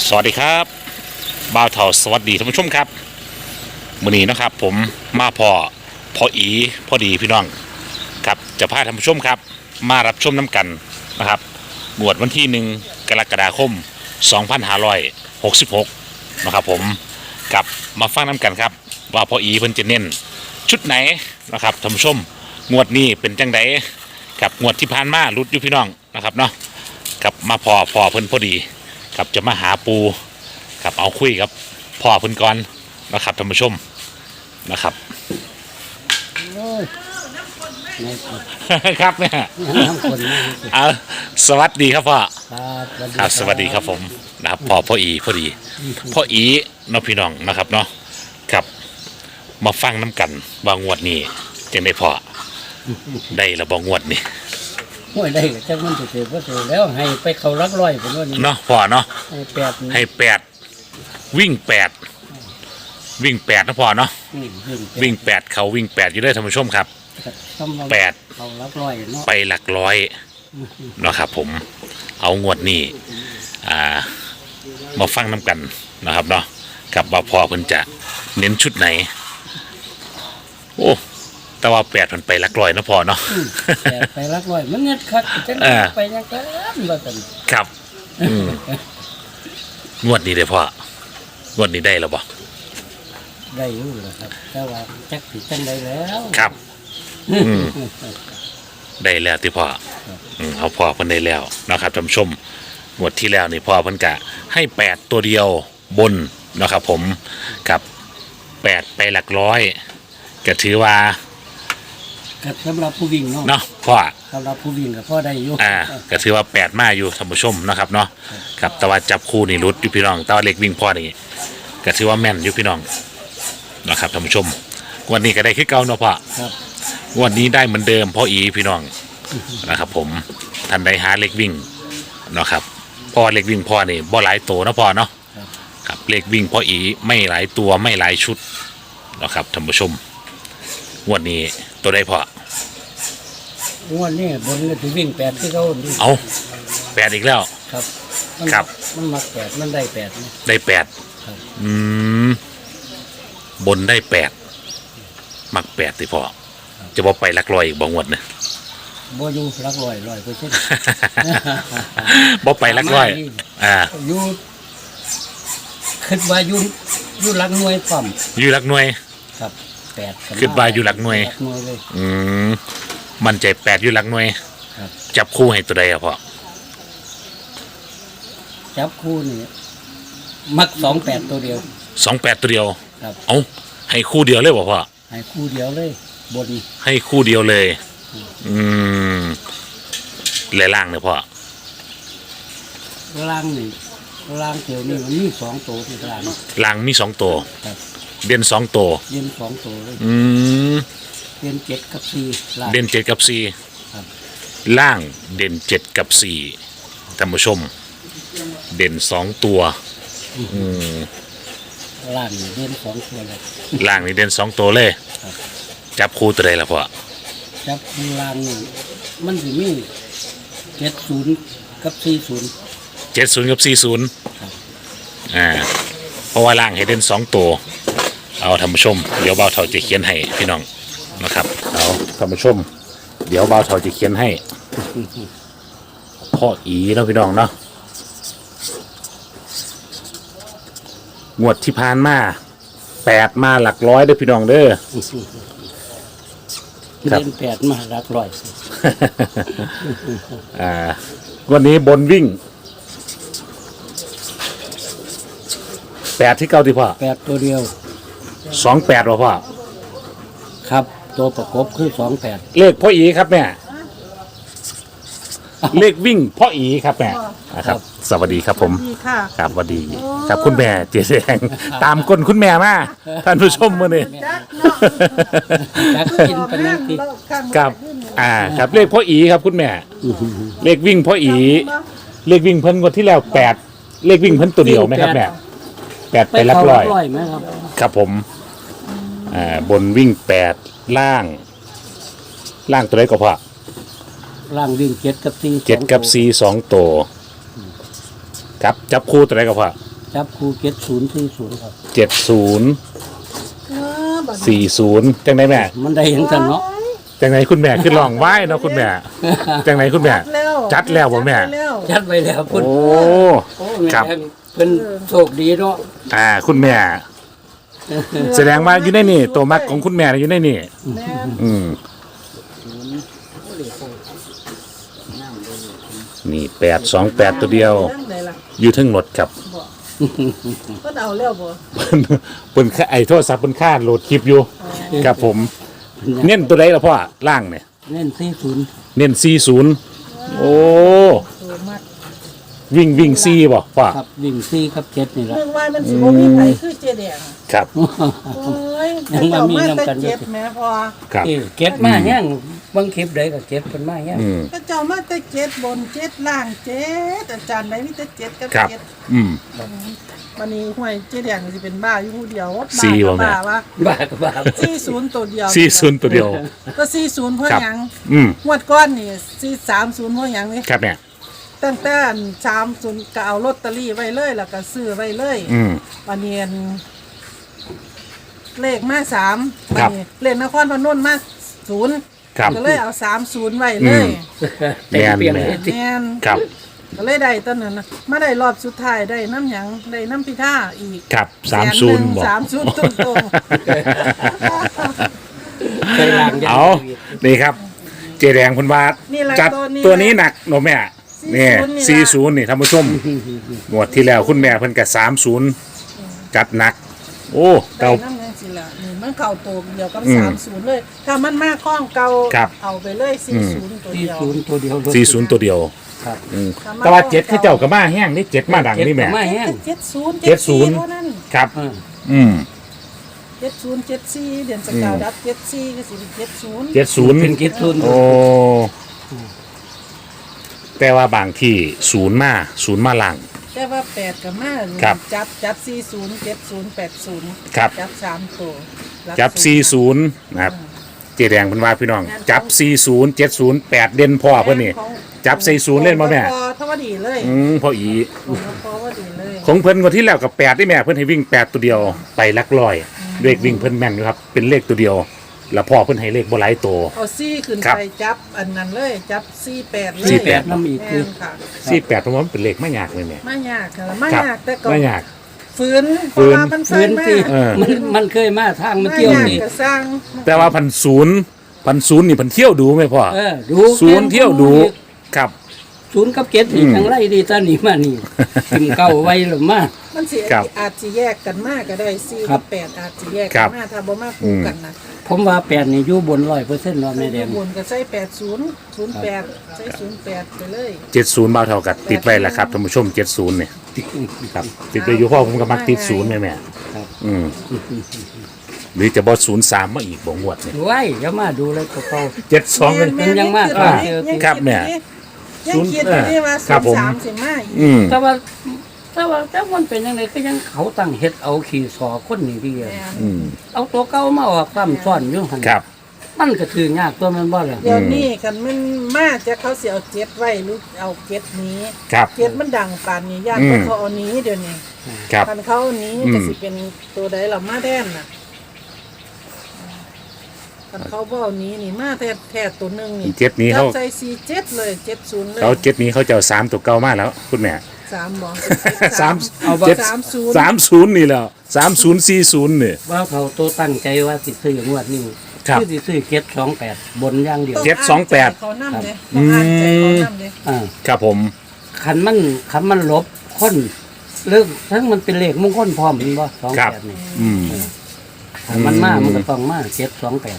สวัสดีครับบ่าวเถาสวัสดีท่านผู้ชมครับมื้อนี้นะครับ ผมมาพอพออีพอดีพี่น้องครับจะพาท่านผู้ชมครับ มารับชมน้ำกันนะครับงวดวันที่หนึ่งกรกฎาคม 2566นะครับผมกับมาฟังน้ำกันครับ ว่าพออีเพิ่นจะเน้นชุดไหนนะครับท่านผู้ชมงวดนี้เป็นจังไดกับงวดที่ผ่านมารุดอยู่พี่น้องนะครับเนาะกับมาพอพอเพิ่นพอดี ครับจะมาหาปูครับเอาคุยกับพ่อเพิ่นก่อนนะครับท่านผู้ชมนะครับโอ้ยในกดครับเนี่ยน้ำคนนี่เอาสวัสดีครับพ่อครับครับสวัสดีครับผมนะครับพ่อพ่ออีพอดีพ่ออีเน้องพี่น้องนะครับเนาะครับมาฟังน้ำกันว่างวดนี้จังได้พ่อได้ระบองวดนี่ โอ้ยได้จักมันจะเสียก็เสียแล้วให้ไปเขารักร้อยผมว่านี่เนาะพ่อเนาะให้แปดนี่ให้แปดวิ่งแปดวิ่งแปดนะพ่อเนาะนี่วิ่งวิ่งแปดเขาวิ่งแปดอยู่ด้วยท่านผู้ชมครับต้องมาแปดเขารักร้อยเนาะไปหลักร้อยเนาะครับผมเอางวดนี้อ่ามาฟังน้ำกันนะครับเนาะกับว่าพอเพิ่นจะเน้นชุดไหน โอ้ แต่ว่าแปดมันไปหลักร้อยเนาะพอเนาะแปดไปรักร้อยมันเงินคักจังเออ ไปยังกันว่ากันครับอืมงวดนี้เลยพ่องวดนี้ได้แล้วบ่ได้อยู่แหละครับ แต่ว่าจักสิจังได้แล้วครับ อืม ได้แล้วที่พ่ออืมเอาพ่อเพิ่นได้แล้วนะครับท่านผู้ชมงวดที่แล้วนี่พ่อเพิ่นกะ ให้แปดตัวเดียวบนนะครับผมกับแปดไปหลักร้อยก็ถือว่า กับสำหรับผู้วิ่งเนาะเนาะพ่อสำหรับผู้วิ่งกับพ่อได้อยู่อ่าก็ถือว่าแปดมาอยู่ท่านผู้ชมนะครับเนาะครับแต่ว่าจับคู่นี่รุดอยู่พี่น้องแต่ว่าเล็กวิ่งพ่อนี่ก็ถือว่าแม่นอยู่พี่น้องนะครับท่านผู้ชมวันนี้ก็ได้คือเก่าเนาะพ่อครับวันนี้ได้เหมือนเดิมพ่ออีพี่น้องนะครับ ผมทันได้หาเล็กวิ่งเนาะครับเพราะว่อเล็กวิ่งพ่อนี่บ่หลายตัวเนาะพ่อเนาะครับเล็กวิ่งพ่ออีไม่หลายตัวไม่หลายชุดเนาะครับท่านผู้ชมงวันนี้ ตัวได้พ่องวดนี้บนก็ถือวิ่งแปดที่เขาดิเอาแปดอีกแล้ว ครับมันครับ มันมักแปดมันได้แปดนะ ได้แปดครับ อืมบนได้แปดมักแปดสิพ่อจะบอกไปหลักลอยอีกบางวันนะ บ่อยู่รักร้อยร้อยเปอร์เซ็นต์ บอกไปหลักลอย อ่าอยู่คิดว่าอยู่อยู่หลักหน่วยปั๊มอยู่หลักหน่วย ครับ แปดก็มคิดว่าอยู่หลักหน่วย หลักหน่วยเลย อืมมันใจแปดอยู่หลักหน่วย ครับ จับคู่ให้ตัวใดอะพ่อจับคู่นี่มักสองแปดตัวเดียว สองแปดตัวเดียว ครับ เอาให้คู่เดียวเลยบ่พ่อให้คู่เดียวเลย บนให้คู่เดียวเลย อืมเลยล่างเนี่ยพ่อล่างนี่ล่างเกี่ยวนี่มันมีสองตัวที่ล่างล่างมีสองตัว ครับ เด่นสองตัวเย็นสองตัวเลยอืมเย็นเจ็ดกับสี่ล่างเด่นเจ็ดกับสี่ครับ ล่างเด่นเจ็ดกับสี่ท่านผู้ชม เด่นสองตัวอืมล่างนี่เย็นสองตัวเลย ล่างนี่เด่นสองตัวเลย ครับ จับคู่ตัวใดล่ะพ่อจับล่างนี่มันสิมีเจ็ดศูนย์กับสี่ศูนย์ เจ็ดศูนย์กับสี่ศูนย์ครับ อ่าเพราะว่าล่างให้เด่นสองตัว เอาท่านผู้ชม เดี๋ยวเบาเท่าจะเขียนให้พี่น้องนะครับ เอาท่านผู้ชม เดี๋ยวเบาเท่าจะเขียนให้ พ่ออีเนาะพี่น้องเนาะงวดที่ผ่านมาแปดมาหลักร้อยเด้อพี่น้องเด้อ ครับ เล่นแปดมารักร้อยอ่าวันนี้บนวิ่งแปดที่เก้าที่พ่อแปดตัวเดียว สองแปดพ่อ ครับ ตัวประกบคือสองแปดเลขพ่ออีครับแม่ เลขวิ่งพ่ออีครับแม่นะครับ สวัสดีครับผม ดีค่ะ ครับสวัสดี ครับคุณแม่เจแดงตามก้นคุณแม่มาท่านผู้ชมมื่อนี้ จักเนาะจักกินเป็นนังติครับ อ่า ครับเลขพ่ออีครับคุณแม่ เลขวิ่งพ่ออี เลขวิ่งเพิ่นงวดที่แล้วแปดเลขวิ่งเพิ่นตัวเดียวไหมครับแม่ แปดไปหลักร้อย ร้อยไหมครับ ครับผมอ่าบนวิ่งแปดล่าง ล่างตัวไหนก็พอล่างวิ่งเจ็ดกับสี่เจ็ดกับสองตัวซีสองตัวครับจับคู่ตัวไหนกับพ่อจับคู่เจ็ดศูนย์สี่ศูนย์ครับเจ็ดศูนย์เออบัดนี้สี่ศูนย์จังไหนแม่ มันได้เห็นกันเนาะ จังไหนคุณแม่ขึ้นลองไหว้เนาะคุณแม่จังไหนคุณแม่ แล้วจัดแล้วบ่แม่ จัดแล้วจัดไปแล้วโอ้พุ่นโอ้แม่ครับเพิ่นโชคดีเนาะอ่าคุณแม่ แสดงว่าอยู่ในนี่ตัวมักของคุณแม่อยู่ในนี่ แม่นอืมนี่แปดสองแปดตัวเดียว นั่งไหนล่ะอยู่ทั้งรถครับบ่เพิ่นเอาแล้วบ่เพิ่นเพิ่นค่าไอ้โทรศัพท์เพิ่นค่าโหลดคลิปอยู่ ครับผม เน้นตัวใดล่ะพ่อล่างเนี่ยเล่นสี่ศูนย์เน้นสี่ศูนย์โอ้ตัวมากวิ่งวิ่งซีบ่พ่อครับวิ่งสี่กับเจ็ดนี่แหละ เรื่องว่ามันสิบ่มีไผคือเจแดงอะครับ โอ้ยยังมามีเจ้ามานำกัแต่นอยู่ เจ็ดแม่พอ ครับ เอ้ยเก็บมาแห้ง บางคลิปใดก็เก็บเพิ่นมาแห้งอืมพระเจ้ามาแต่เจ็ดบนเจ็ดล่างเจ็ดอาจารย์ไหนมีแต่เจ็ดกับครับ เจ็ดอืม วันนี้ห้วยเจ๊แดงสิเป็นบ้าอยู่ผู้เดียวบ้าสี่ก็บ่แม่ บ้าว่าบ้าก็บ้าสี่ศูนย์ตัวเดียวสี่ศูนย์ตัวเดียว ก็สี่ศูนย์เพราะครับ หยังอืมงวดก้อนนี่สี่สามศูนย์เพราะหยังนี่ครับเนี่ย ตั้งแต่สามศูนย์ก็เอาลอตเตอรี่ไว้เลยแล้วก็ซื้อไว้เลยอืม วันนี้อันเลขมาสามครับวันนี้เลขนครพนมมาศูนย์ ครับ ก็เลยเอาสามศูนย์ไว้เลยเต็มเปียงเลยติแม่นครับ ก็เลยได้ตอนนั้นนะมาได้รอบสุดท้ายได้น้ำหยังได้น้ำพิท่าอีกครับสามศูนย์บอก สามศูนย์ตรงตรงเคยล้างยังเอานี่ครับ เจแดงคุณวาดๆนี่แหละจัดตัวนี้ตัวนี้หนักหนูแม่นี่40สี่ศูนย์นี่ท่านผู้ชมงวดที่แล้วคุณแม่เพิ่นกับสามศูนย์จัดหนัก โอ้ได้เก่าน้ำหยังสิละนี่ มันเก่าตัวเดียวกับอืมสามศูนย์เลย ถ้ามันมากข้องเก่าครับ เอาไปเลยสี่ศูนย์ตัวสี่เดียว ศูนย์ตัวเดียวสี่ศูนย์ตัวเดียวครับ อืมแต่ว่าเจ็ดคือเจ้ากับมาแห้งนี่เจ็ดมาดังนี่แม่เจ็ดก็มาแห้ง เจ็ดศูนย์เจ็ดศูนย์เท่านั้นครับ เอออืมเจ็ดศูนย์เจ็ดสี่เดือนสกาวดับเจ็ดสี่ก็สิเป็นเจ็ดศูนย์เจ็ดศูนย์เป็นเจ็ดศูนย์โอ้แต่ว่าบางที่ศูนย์มาศูนย์มาหลัง แต่ว่าแปดกับมาครับจับจับสี่ศูนย์เจ็ดศูนย์แปดศูนย์ครับ จับสามตัวหลัก จับศูนย์40 นะครับ เจแดงเพิ่นว่าพี่น้อง จับ 40 70 8 เด่นพ่อเพิ่นนี่ของจับ40เล่นบ่แม่ พอเท่าว่าดีเลยอืมพ่ออี ของพอว่าดีเลยของเพิ่นคนที่แล้วกับ8ที่แม่เพิ่นให้วิ่ง 8 ตัวเดียวไปหลักร้อยเลขวิ่งเพิ่นแม่นอยู่ครับ เป็นเลขตัวเดียว แล้วพ่อเพิ่นให้เลขบ่หลายตัว เอาซี่ขึ้นครับ ไปจับอันนั้นเลยจับซี่แปดเลยสี่แปดน้ำอีกแม่คือนค่ะ 48ผมว่ามันเป็นเลขไม่ยากเลยแม่ ไม่ยากค่ะไม่ครับยากแต่ก็ไม่ยาก ฝืนเพฝืราะนว่ามันเคพื้ยนมาที่เออ มันมันเคยมาทางมันไม่เที่ยวยากนี่ ก็สร้างแต่ว่าพันศูนย์พันศูนย์นี่เพันเที่ยวดูไหมพ่อ เออดูศูนย์เที่ยวดูครับ ศูนย์กับเจ็ดนี่อืมจังไรดีตอนนี้มานี่ทิมเก้าไว้หรือมามันสิครับอาจจะแยกกันมากก็ได้ซี่ครักับบ แปดอาจจะแยกครักับนมากถ้าบ่มากคู่กันนะผมว่าแปดนี่อยู่บนร้อยเปอร์เซ็นต์รอแม่แดง บนก็ใช้แปดศูนย์ศูนย์แปดใช้ศูนย์แปดไปเลย70บ่าวเท่ากับติดไว้แล้วครับท่านผู้ชม70เนี่ยครับติดไปอยู่พ่อผมก็มักติดศูนย์แม่แม่ครับ อืมหรือจะบอศูนย์สามมาอีกบ่งวดเนี่ย ไว้เดี๋ยวมาดูเลยก็เขาเจ็ดสองเลยแม่มันยังมากคิดกว่าอยู่นี่ครับแม่ ยังคิดอยู่นี่ว่าครัศูบนผมย์สามสิมาอีกอืมแต่ว่าแต่ว่าแต่มันเป็นยังไงก็ยังเขาตั้งเฮ็ดเอาขี่สอคนนี่ดีอะแม่นอืมเอาตัวเก่ามาออกซ้ำซ้อนอยู่หั่นครับ มันก็ถือยากตัวแมันบ่ล่ะเดี๋ยวนี้กันมันมาจะเขาเสียเอาเจ็ดไว้หรือเอาเจ็ดหนี้ครับเจ็ดมันดังปานนี้ย่านอืม เขาเอาหนี้เดี๋ยวนี้ครับ คันเขาเอาหนี้อืมก็สิเป็นตัวใดเรามาแทนน่ะ คันเขาบ่เอาหนี้นี่มาแท้แท้ตัวหนึงนี่เจ็ดนี้เขาจับใส่สี่เจ็ดเลยเจ็ดศูนย์เลยเขาเจ็ดนี้เขาจะเอาสามตัวเก่ามากแล้ว คุณแม่สามบ่สามเอาบ่เจ็ดสามศูนย์สามศูนย์นี่แล้วสามศูนย์สี่ศูนย์เนี่ยว่าเขาตัวตั้งใจว่าสิซื้องวดนี้ครับอสิซื้อเจ็ดสองแปดบนอย่างเดียวเจ็ดสองแปดเขานำเด้ต้องอ่านใจเขานำเด้อ่าครับผมคันมันคันมันลบคนเรื่องทั้งมันเป็นเลขมงคลพร้อมเห็นบ่สองครับแปดนี่อืมคันมันมาอืมมันก็ต้องมาเจ็ดสองแปด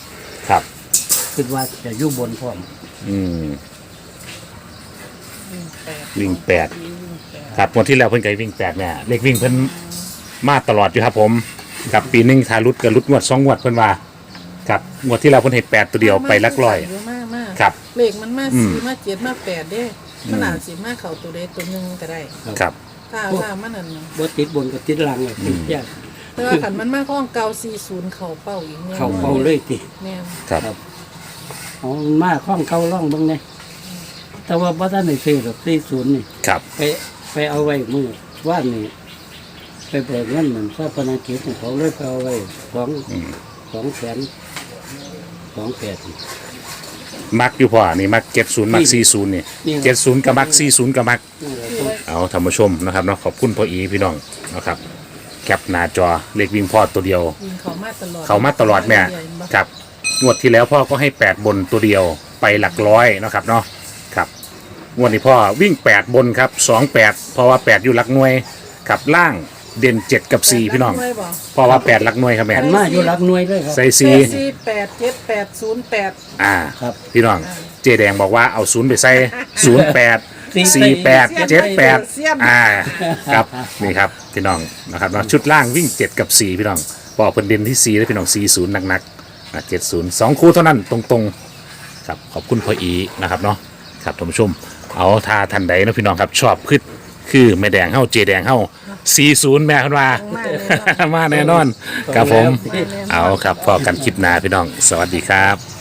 ครับคิดว่าจะอยู่บนพร้อมอืมแปดวิ่งแปดวิ่งแปด ครับงวันที่แล้วเพิ่นเคยวิ่งแปดเนี่ยเลขวิ่งเพิ่นมาตลอดอยู่ครับผมกับปีหนึงทารุดกับรุดงวดสองงวดเพิ่นว่าครับงวดที่แล้วเพิ่นให้แปดตัวเดียวไปลักร้อยเยอะมากมากครับ เลขมันมาอืม สี่มาเจ็ดมาแปดเด้มันอาจสิมาเข้าตัวใดตัวหนึ่งก็ได้ ครับ ถ้าถ้ามันนั่นน่ะบ่ติดบนก็ติดหลังเลยติดยากแต่ว่าขันมันมาข้องเก่าสี่ศูนย์เข่าเป้าอีกเนี่ยเข้าเป้าเลยติ แม่นครับ เอามาข้องเก่าร่องเบิ่งไงแต่ว่าบ่ทันได้ซื้อดอก40นี่ ครับ ไปไปเอาไว้มือว่านนี่ไปเบิกเงินเหมือนทราพนักกิจของเขาเลยไปเอาไว้สองอืมสองแสนสองแปด มักอยู่พ่อนี่มักเจ็ดศูนย์มักสี่ศูนย์นี่นี่เจ็ดศูนย์กับมักสี่ศูนย์กับมัก นี่แหละครับ เอาท่านผู้ชมนะครับเนาะขอบคุณพ่ออีพี่น้องนะครับแคปหน้าจอเลขวิ่งพ่อตัวเดียวยิงเขามาตลอดเขามาตลอดแม่ ครับ งวดที่แล้วพ่อก็ให้แปดบนตัวเดียวไปหลักร้อยนะครับเนาะครับงวดนี้พ่อวิ่งแปดบนครับสองแปดเพราะว่าแปดอยู่หลักหน่วยครับล่างเด่นเจ็ดกับสี่พี่น้องไม่บอกเพราะว่าแปดหลักหน่วยครับแม่หันมาอยู่รักหน่วยเลยครับ ใส่แปสี่ดสี่แปดเจ็ดแปดศูนย์แปดอ่าครับ พี่น้องเจแดงบอกว่าเอาศูนย์ไปใส่ศูนย์แปดสี่สี่แปดเสี้ยนเจ็ดแปดเสี้ยนอ่าครับนี่ครับพี่น้องนะครับเนาะชุดล่างวิ่งเจ็ดกับสี่พี่น้องบอกเพิ่นเด่นที่สี่แล้วพี่น้องสี่ศูนย์หนักๆอะ เจ็ดศูนย์สองคู่เท่านั้นตรงๆครับขอบคุณพ่ออีนะครับเนาะครับท่านผู้ชม เอาท่าทันใดนะพี่น้องครับชอบขึ้นคือแม่แดงเฮาเจแดงเฮาสี่ศูนย์แม่คนว่า มาแน่นอนครับผม เอาครับพอกันคลิปหน้าพี่น้อง สวัสดีครับ